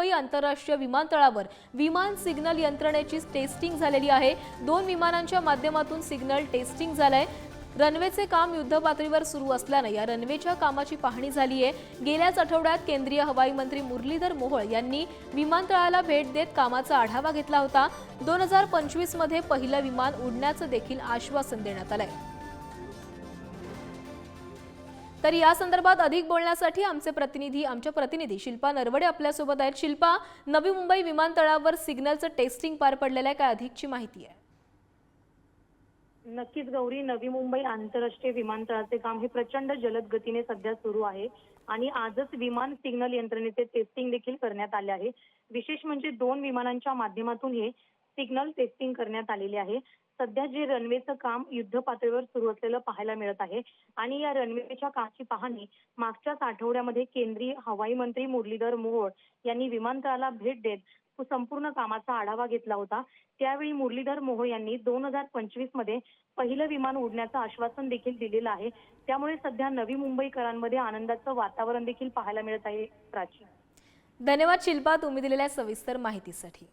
मुंबई आंतरराष्ट्रीय विमानतळावर विमान सिग्नल यंत्रणेची टेस्टिंग झालेली आहे. दोन विमानांच्या माध्यमातून सिग्नल टेस्टिंग झालंय. रनवेचे काम युद्धपातळीवर सुरू असल्यानं या रनवेच्या कामाची पाहणी झाली आहे गेल्याच आठवड्यात केंद्रीय हवाई मंत्री मुरलीधर मोहोळ यांनी विमानतळाला भेट देत कामाचा आढावा घेतला होता. दोन हजार पंचवीसमध्ये पहिलं विमान उडण्याचं देखील आश्वासन देण्यात आलंय. तर या संदर्भात अधिक बोलण्यासाठी आमचे प्रतिनिधी आमच्या प्रतिनिधी शिल्पा नरवडे आपल्यासोबत आहेत. शिल्पा नवी मुंबई विमानतळावर सिग्नलचं टेस्टिंग पार पडलेलं आहे. काय अधिकची माहिती आहे? नक्कीच गौरी नवी मुंबई आंतरराष्ट्रीय विमानतळाचे काम हे प्रचंड जलद गतीने सध्या सुरू आहे आणि आजच विमान सिग्नल यंत्रणेचे टेस्टिंग देखील करण्यात आले आहे. विशेष म्हणजे दोन विमानांच्या माध्यमातून हे सिग्नल टेस्टिंग करण्यात आलेले आहे. सध्या जे रनवेचं काम युद्ध पातळीवर सुरू असलेलं पाहायला मिळत आहे. आणि या रनवेच्या कामाची पाहणी मागच्याच आठवड्यामध्ये केंद्रीय हवाई मंत्री मुरलीधर मोहोळ यांनी विमानतळाला भेट देत संपूर्ण कामाचा आढावा घेतला होता. त्यावेळी मुरलीधर मोहोळ यांनी दोन हजार पंचवीसमध्ये पहिलं विमान उडण्याचं आश्वासन देखील दिलेलं आहे. त्यामुळे सध्या नवी मुंबईकरांमध्ये आनंदाचं वातावरण देखील पाहायला मिळत आहे प्राची. धन्यवाद शिल्पा तुम्ही दिलेल्या सविस्तर माहितीसाठी.